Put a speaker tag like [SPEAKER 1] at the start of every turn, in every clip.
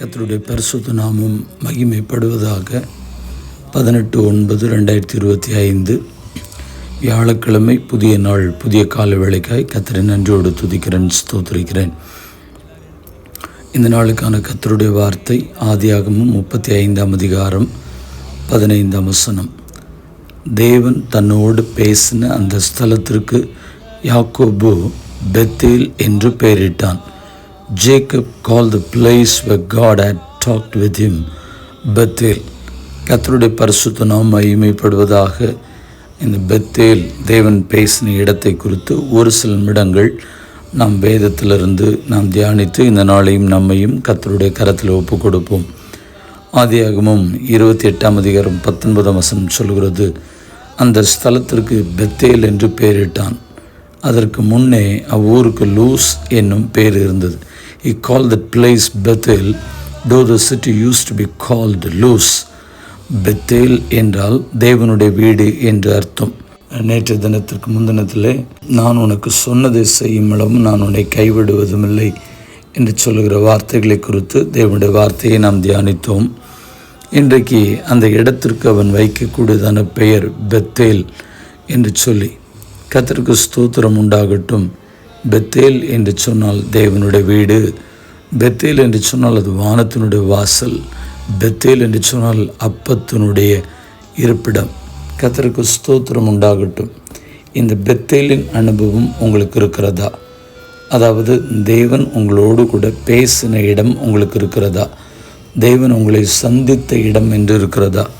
[SPEAKER 1] கத்தருடைய பரிசுத்த நாமம் மகிமைப்படுவதாக பதினெட்டு ஒன்பது ரெண்டாயிரத்தி இருபத்தி ஐந்து. வியாழக்கிழமை புதிய நாள் புதிய கால வேலைக்காய் கத்தரை நன்றியோடு துதிக்கிறேன் ஸ்தோத்திரிக்கிறேன். இந்த நாளுக்கான கத்தருடைய வார்த்தை ஆதியாகமும் முப்பத்தி ஐந்தாம் அதிகாரம் பதினைந்தாம் வசனம். தேவன் தன்னோடு பேசின அந்த ஸ்தலத்திற்கு யாக்கோபு பெத்தேல் என்று பெயரிட்டான். Jacob call the place where God had talked with him Bethel கத்தருடைய பரிசுத்த நாம் மகிமைப்படுவதாக இந்த பெத்தேல் தேவன் பேசின இடத்தை குறித்து ஒரு சில நிமிடங்கள் நாம் வேதத்திலிருந்து நாம் தியானித்து இந்த நாளையும் நம்மையும் கத்தருடைய கரத்தில் ஒப்பு கொடுப்போம் ஆதியாகமும் இருபத்தி எட்டாம் அதிகாரம் பத்தொன்பதாம் வசனம் சொல்கிறது அந்த ஸ்தலத்திற்கு பெத்தேல் என்று பெயரிட்டான். அதற்கு முன்னே அவ்வூருக்கு லூஸ் என்னும் பேர் இருந்தது. He call the place Bethel though the city used to be called Luz Bethel என்றால் தேவனுடைய வீடு என்று அர்த்தம். நேற்று தினத்திற்கு முந்தினத்திலே நான் உனக்கு சொன்னதை செய்யும் அளவும் நான் உன்னை கைவிடுவதும் இல்லை என்று சொல்லுகிற வார்த்தைகளை குறித்து தேவனுடைய வார்த்தையை நாம் தியானித்தோம். இன்றைக்கு அந்த இடத்திற்கு அவன் வைக்கக்கூடியதான பெயர் பெத்தேல் என்று சொல்லி கத்திற்கு ஸ்தோத்திரம் உண்டாகட்டும். பெத்தேல் என்று சொன்னால் தேவனுடைய வீடு பெத்தேல் என்று சொன்னால் அது வானத்தினுடைய வாசல் பெத்தேல் என்று சொன்னால் அப்பத்தினுடைய இருப்பிடம். கத்தருக்கு ஸ்தோத்திரம் உண்டாகட்டும். இந்த பெத்தேலின் அனுபவம் உங்களுக்கு இருக்கிறதா? அதாவது தேவன் உங்களோடு கூட பேசின இடம் உங்களுக்கு இருக்கிறதா? தேவன் உங்களை சந்தித்த இடம் என்று இருக்கிறதா?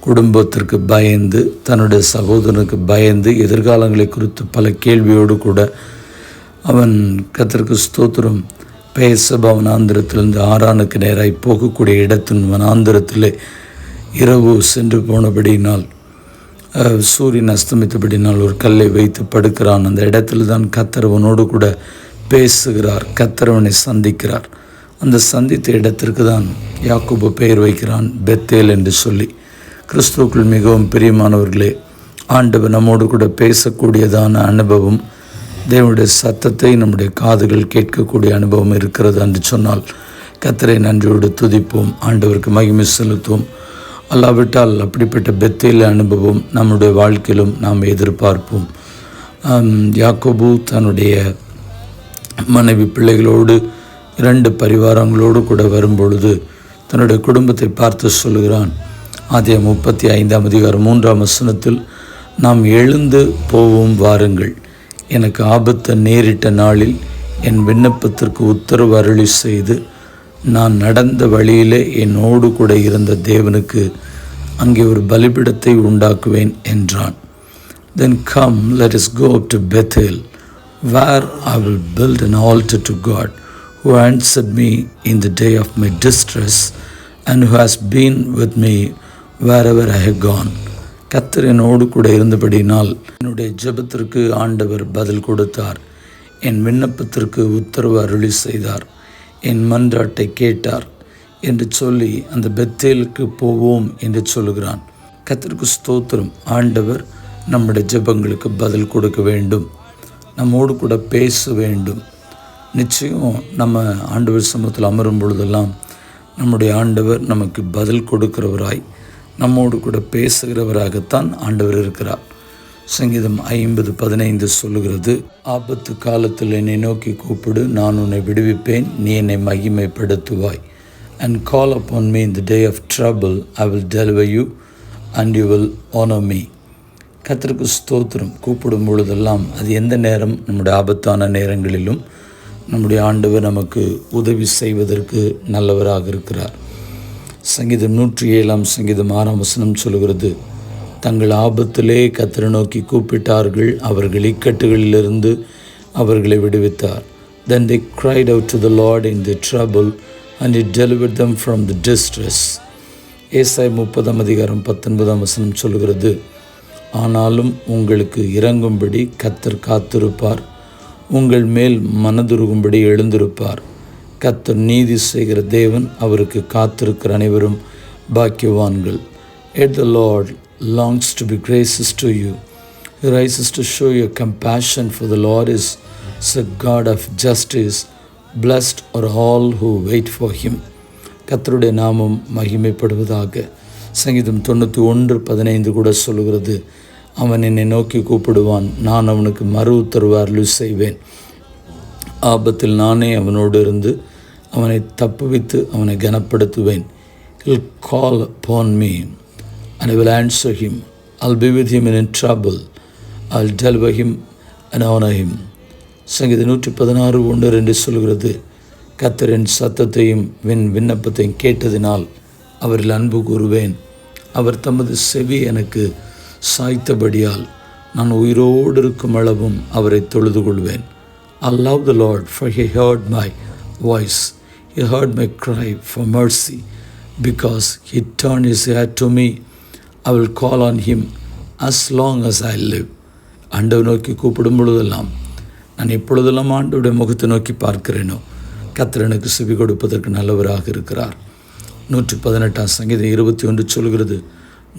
[SPEAKER 1] குடும்பத்திற்கு பயந்து தன்னுடைய சகோதரனுக்கு பயந்து எதிர்காலங்களை குறித்து பல கேள்வியோடு கூட அவன் கத்திற்கு ஸ்தோத்திரம். பேச வனாந்திரத்திலிருந்து ஆறானுக்கு நேராய் போகக்கூடிய இடத்தின் வனாந்திரத்திலே இரவு சென்று போனபடியினால் சூரியன் அஸ்தமித்தபடினால் ஒரு கல்லை வைத்து படுக்கிறான். அந்த இடத்துல தான் கத்தரவனோடு கூட பேசுகிறார் கத்தரவனை சந்திக்கிறார். அந்த சந்தித்த இடத்திற்கு தான் யாக்கோபு பெயர் வைக்கிறான் பெத்தேல் என்று சொல்லி. கிறிஸ்துவுக்குள் மிகவும் பிரியமானவர்களே ஆண்டவர் நம்மோடு கூட பேசக்கூடியதான அனுபவம் தேவனுடைய சத்தத்தை நம்முடைய காதுகள் கேட்கக்கூடிய அனுபவம் இருக்கிறது என்று சொன்னால் கத்தரை நன்றியோடு துதிப்போம் ஆண்டவருக்கு மகிமை செலுத்துவோம். அல்லாவிட்டால் அப்படிப்பட்ட பெத்தையில் அனுபவம் நம்முடைய வாழ்க்கையிலும் நாம் எதிர்பார்ப்போம். யாக்கோபு தன்னுடைய மனைவி பிள்ளைகளோடு இரண்டு பரிவாரங்களோடு கூட வரும்பொழுது தன்னுடைய குடும்பத்தை பார்த்து சொல்லுகிறான் அதே முப்பத்தி ஐந்தாம் அதிகாரம் மூன்றாம் வசனத்தில் நாம் எழுந்து போவோம் வாருங்கள். எனக்கு ஆபத்தை நேரிட்ட நாளில் என் விண்ணப்பத்திற்கு உத்தரவு அருளி செய்து நான் நடந்த வழியிலே என்னோடு கூட இருந்த தேவனுக்கு அங்கே ஒரு பலிபிடத்தை உண்டாக்குவேன் என்றான் then come let us go up to Bethel where I will build an altar to God who answered me in the day of my distress and who has been with me wherever I have gone கத்தர் என்னோடு கூட இருந்தபடினால் என்னுடைய ஜெபத்திற்கு ஆண்டவர் பதில் கொடுத்தார். என் விண்ணப்பத்திற்கு உத்தரவு அருளி செய்தார். என் மன்றாட்டை கேட்டார் என்று சொல்லி அந்த பெத்தேலுக்கு போவோம் என்று சொல்லுகிறான். கத்தருக்கு ஸ்தோத்திரம். ஆண்டவர் நம்முடைய ஜெபங்களுக்கு பதில் கொடுக்க வேண்டும். நம்மோடு கூட பேச வேண்டும். நிச்சயம் நம்ம ஆண்டவர் சமூகத்தில் அமரும் பொழுதெல்லாம் நம்முடைய ஆண்டவர் நமக்கு பதில் கொடுக்கிறவராய் நம்மோடு கூட பேசுகிறவராகத்தான் ஆண்டவர் இருக்கிறார். சங்கீதம் ஐம்பது பதினைந்து சொல்லுகிறது ஆபத்து காலத்தில் என்னை நோக்கி கூப்பிடு நான் உன்னை விடுவிப்பேன் நீ என்னை மகிமைப்படுத்துவாய். And call upon me in the day of trouble I will deliver you and you will honour me கத்திற்கு ஸ்தோத்திரம். கூப்பிடும் பொழுதெல்லாம் அது எந்த நேரம்? நம்முடைய ஆபத்தான நேரங்களிலும் நம்முடைய ஆண்டவர் நமக்கு உதவி செய்வதற்கு நல்லவராக இருக்கிறார். சங்கீதம் நூற்றி ஏழாம் சங்கீதம் ஆறாம் வசனம் சொல்கிறது தங்கள் ஆபத்திலே கத்தரை நோக்கி கூப்பிட்டார்கள். அவர்கள் இக்கட்டுகளிலிருந்து அவர்களை விடுவித்தார். Then they cried out to the Lord in the trouble and it deliver them from the distress ஏசாய் முப்பதாம் அதிகாரம் பத்தொன்பதாம் வசனம் சொல்கிறது ஆனாலும் உங்களுக்கு இறங்கும்படி கத்தர் காத்திருப்பார். உங்கள் மேல் மனதுருகும்படி எழுந்திருப்பார். கத்தர் நீதி செய்கிற தேவன் அவருக்கு காத்திருக்கிற அனைவரும் பாக்கியவான்கள். Yet the Lord longs to be gracious to you rises to show you compassion for the Lord is is a God of justice blessed are all who wait for him கத்தருடைய நாமம் மகிமைப்படுவதாக சங்கீதம் தொண்ணூற்றி ஒன்று பதினைந்து கூட சொல்கிறது அவன் என்னை நோக்கி கூப்பிடுவான். நான் அவனுக்கு மறு உத்தரவு அருள் செய்வேன். ஆபத்தில் நானே அவனோடு இருந்து அவனை தப்புவித்து அவனை கனப்படுத்துவேன். I'll call upon me and I will answer him I'll be with him in trouble I'll deliver him and honor him சங்கீத நூற்றி பதினாறு ஒன்று ரெண்டு சொல்கிறது கத்தரின் சத்தத்தையும் வின் விண்ணப்பத்தையும் கேட்டதினால் அவரில் அன்பு கூறுவேன். அவர் தமது செவி எனக்கு சாய்த்தபடியால் நான் உயிரோடு இருக்கும் அளவும் அவரை தொழுது கொள்வேன் I love the Lord for he heard my voice. He heard my cry for mercy because he turned his head to me. I will call on him as long as I live. ஆண்டவை நோக்கி கூப்பிடும் பொழுதெல்லாம் நான் எப்பொழுதெல்லாம் ஆண்டோடைய முகத்தை நோக்கி பார்க்கிறேனோ கத்திரனுக்கு செவி கொடுப்பதற்கு நல்லவராக இருக்கிறார் நூற்றி பதினெட்டாம் சங்கீதம் இருபத்தி ஒன்று சொல்கிறது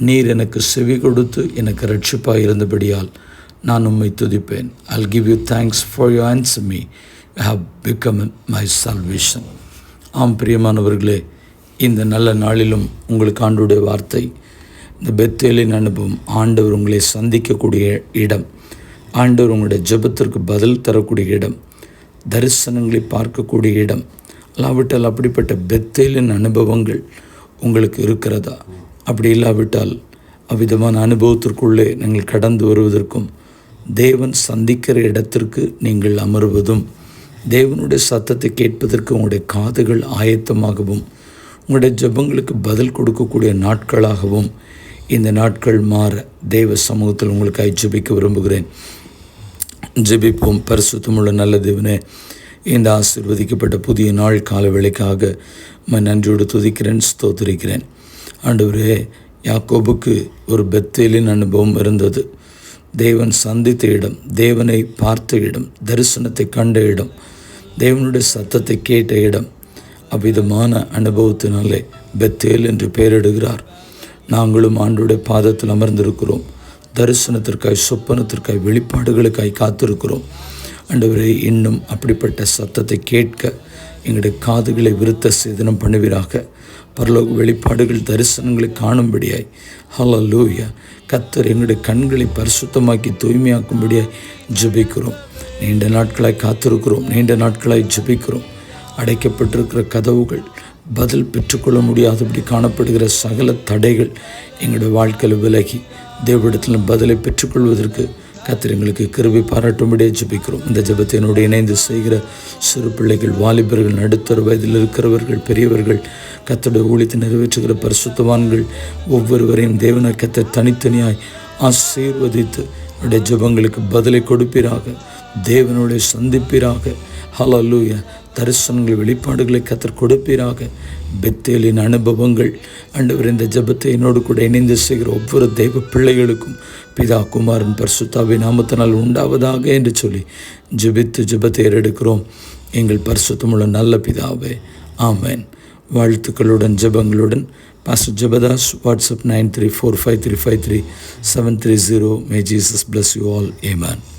[SPEAKER 1] நீர் எனக்கு செவி கொடுத்து எனக்கு ரட்சிப்பாக இருந்தபடியால் நான் உம்மை துதிப்பேன். I'll give you thanks for you answer me you have become my salvation ஆம் பிரியமானவர்களே இந்த நல்ல நாளிலும் உங்களுக்கு ஆண்டுடைய வார்த்தை இந்த பெத்தேலின் அனுபவம் ஆண்டவர் உங்களை சந்திக்கக்கூடிய இடம் ஆண்டவர் உங்களுடைய ஜெபத்திற்கு பதில் தரக்கூடிய இடம் தரிசனங்களை பார்க்கக்கூடிய இடம் அல்லாவிட்டால் அப்படிப்பட்ட பெத்தேலின் அனுபவங்கள் உங்களுக்கு இருக்கிறதா? அப்படி இல்லாவிட்டால் அவ்விதமான அனுபவத்திற்குள்ளே நீங்கள் கடந்து வருவதற்கும் தேவன் சந்திக்கிற இடத்திற்கு நீங்கள் அமர்வதும் தேவனுடைய சத்தத்தை கேட்பதற்கு உங்களுடைய காதுகள் ஆயத்தமாகவும் உங்களுடைய ஜெபங்களுக்கு பதில் கொடுக்கக்கூடிய நாட்களாகவும் இந்த நாட்கள் மாற தேவ சமூகத்தில் உங்களுக்காக ஜெபிக்க விரும்புகிறேன். ஜெபிப்போம். பரிசுத்தமுள்ள நல்ல தேவனே இந்த ஆசிர்வதிக்கப்பட்ட புதிய நாள் காலவேளைக்காக நான் நன்றியோடு துதிக்கிறேன் ஸ்தோத்திரிக்கிறேன். ஆண்டவரே யாக்கோபுக்கு ஒரு பெத்தேலின் அனுபவம் இருந்தது. தேவன் சந்தித்த இடம் தேவனை பார்த்த இடம் தரிசனத்தை கண்ட இடம் தேவனுடைய சத்தத்தை கேட்ட இடம் அவ்விதமான அனுபவத்தினாலே பெத்தேல் என்று பெயரிடுகிறார். நாங்களும் ஆண்டுடைய பாதத்தில் அமர்ந்திருக்கிறோம். தரிசனத்திற்காய் சொப்பனத்திற்காய் வெளிப்பாடுகளுக்காய் காத்திருக்கிறோம். ஆண்டவரே இன்னும் அப்படிப்பட்ட சத்தத்தை கேட்க எங்களுடைய காதுகளை விருத்த சேதனம் பண்ணுவீராக. பரலோக வெளிப்பாடுகள் தரிசனங்களை காணும்படியாய். ஹலலூயா கத்தர் எங்களுடைய கண்களை பரிசுத்தமாக்கி தூய்மையாக்கும்படியாய் ஜெபிக்கிறோம். நீண்ட நாட்களாய் காத்திருக்கிறோம். நீண்ட நாட்களாய் ஜெபிக்கிறோம். அடைக்கப்பட்டிருக்கிற கதவுகள் பதில் பெற்றுக்கொள்ள முடியாதபடி காணப்படுகிற சகல தடைகள் எங்களுடைய வாழ்க்கையில் விலகி தேவடத்தில் பதிலை பெற்றுக்கொள்வதற்கு கத்தர் எங்களுக்கு கிருபை பாராட்டும்படியே ஜெபிக்கிறோம். இந்த ஜபத்தினோடு இணைந்து செய்கிற சிறு பிள்ளைகள் வாலிபர்கள் நடுத்தர வயதில் இருக்கிறவர்கள் பெரியவர்கள் கத்தோட ஊழியத்தை நிறைவேற்றுகிற பரிசுத்தவான்கள் ஒவ்வொருவரையும் தேவன கத்தை தனித்தனியாய் ஆசீர்வதித்து என்னுடைய ஜெபங்களுக்கு பதிலை கொடுப்பீராக. தேவனுடைய சந்திப்பீராக. ஹலலூயா தரிசனங்கள் வெளிப்பாடுகளை கத்தர் கொடுப்பீராக. பெத்தேலின் அனுபவங்கள். அண்டவர் இந்த ஜெபத்தை என்னோடு கூட இணைந்து செய்கிற ஒவ்வொரு தெய்வ பிள்ளைகளுக்கும் பிதா குமாரன் பரிசுத்தாவின் நாமத்தினால் உண்டாவதாக என்று சொல்லி ஜெபித்து ஜெபத்தை ஏறெடுக்கிறோம். எங்கள் பரிசுத்தமுள்ள நல்ல பிதாவே ஆமேன். வாழ்த்துக்களுடன் ஜெபங்களுடன். Pastor Jebadas WhatsApp nine three four five three five three seven three zero. May Jesus bless you all amen